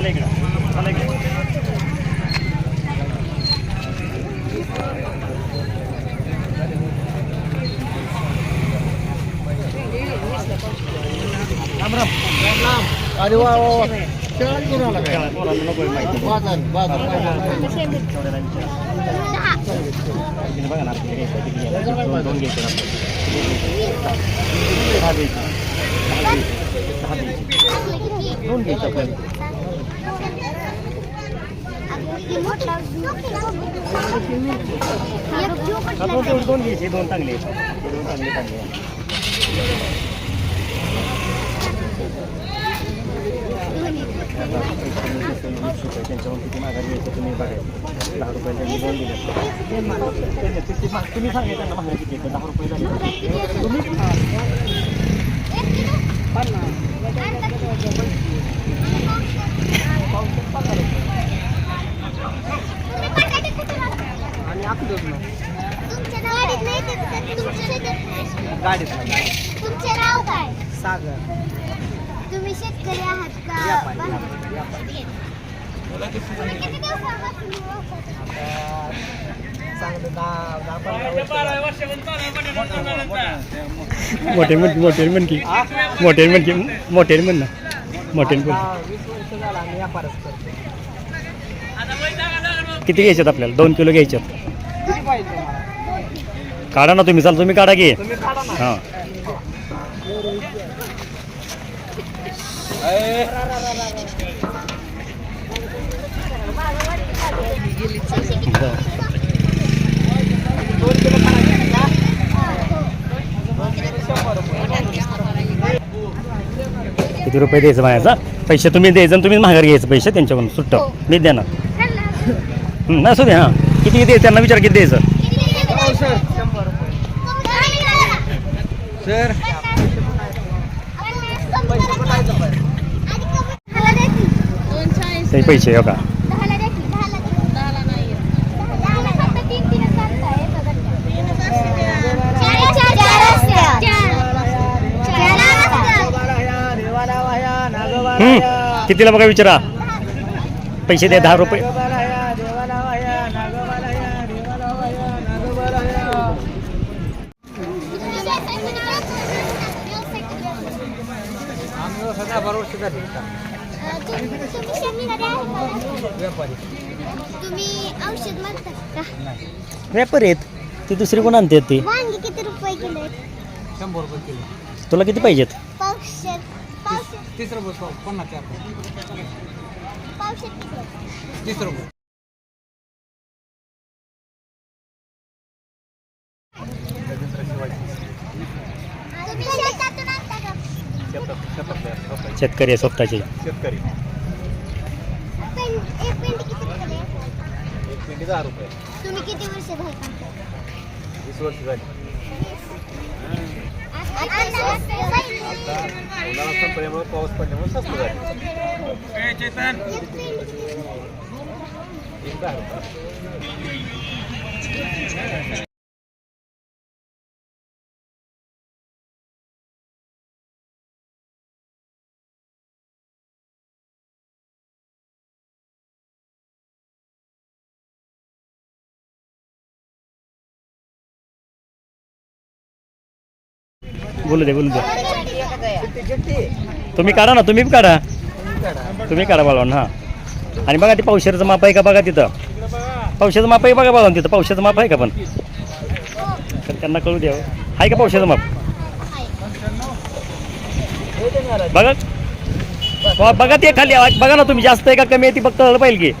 मला इकडं. मला इकडं. अरे वा नको माहिती बाजार. बाजार बघा ना आपल्याकडे दोन घ्यायचे दोन घ्यायचं दोन दोन- घ्यायचे दोन चांगले दोन चांगले चांगले त्यांच्यावर किती घ्यायचं तुम्ही बघायचं दहा रुपये. त्यांनी दोन दिले तुम्ही? सांगा त्यांना किती दहा रुपये झाले तुम्ही आपलंच ना. गाडीत तुमचे नाव काय? सागर. तुम्ही शेतकरी आहात का? व्यापारी, बा- व्यापारी, तुम्ही किती दिवसापासून व्यवसाय चांगलं दहा दहा पंधरा वर्ष मोठे म्हण मोठे म्हण की मोठे म्हण की मोठे म्हण ना. मोठे म्हण. दहा वीस वर्ष झाला आम्ही व्यापारच करतो किती घ्यायच्यात आपल्याला? दोन किलो घ्यायच्यात. किती पाहिजे तुम्हाला? काढा ना तुम्ही चाल तुम्ही काढा की. तुम्ही काढा ना. हां. किती रुपये द्यायचं माझ्याचा पैसे तुम्ही द्यायचं आणि तुम्हीच माघार घ्यायचं पैसे त्यांच्याकडून सुट्ट. मी देणार. हं, असू दे हां. किती द्यायचं? त्यांना विचार किती द्यायचं? हो सर. सर. ते पैसे हो का. कितीला बघा विचारा. पैसे द्या दहा रुपये. आम्ही व्यवसाय दहा बारा वर्ष झाली इथं. व्यापारी व्यापारी आहेत ती दुसरी कोण आणतात ती वांगी किती रुपये किलो आहेत? शंभर रुपये किलो तुला किती पाहिजेत पावशेर पावशेर तीस रुपये पाव पन्नास चार पावशेर किती आहेत? तीस रुपये तुम्ही शेतातून आणता का शेतकरी आहे स्वतःचे. शेतकरी. एक पेंट दहा रुपये. तुम्ही किती वर्ष झाली वीस वर्ष झाली. उन्हाळा संपल्यामुळे पाऊस पडल्यामुळे स्वस्त झाली एक दहा रुपये. बोलू दे बोलू दे. तुम्ही काढा ना तुम्ही काढा. तुम्ही काढा. बाळवण हां. आणि बघा ते पावशेरचं माप आहे का बघा तिथं? पावशेचं माप आहे बघा बाळवण तिथं पावशेचं माप आहे का पण? तर त्यांना कळू द्या. आहे का पावशेचं माप? बघा. बघा ते खाली बघा ना तुम्ही जास्त आहे का कमी आहे ती फक्त पाहिजे की.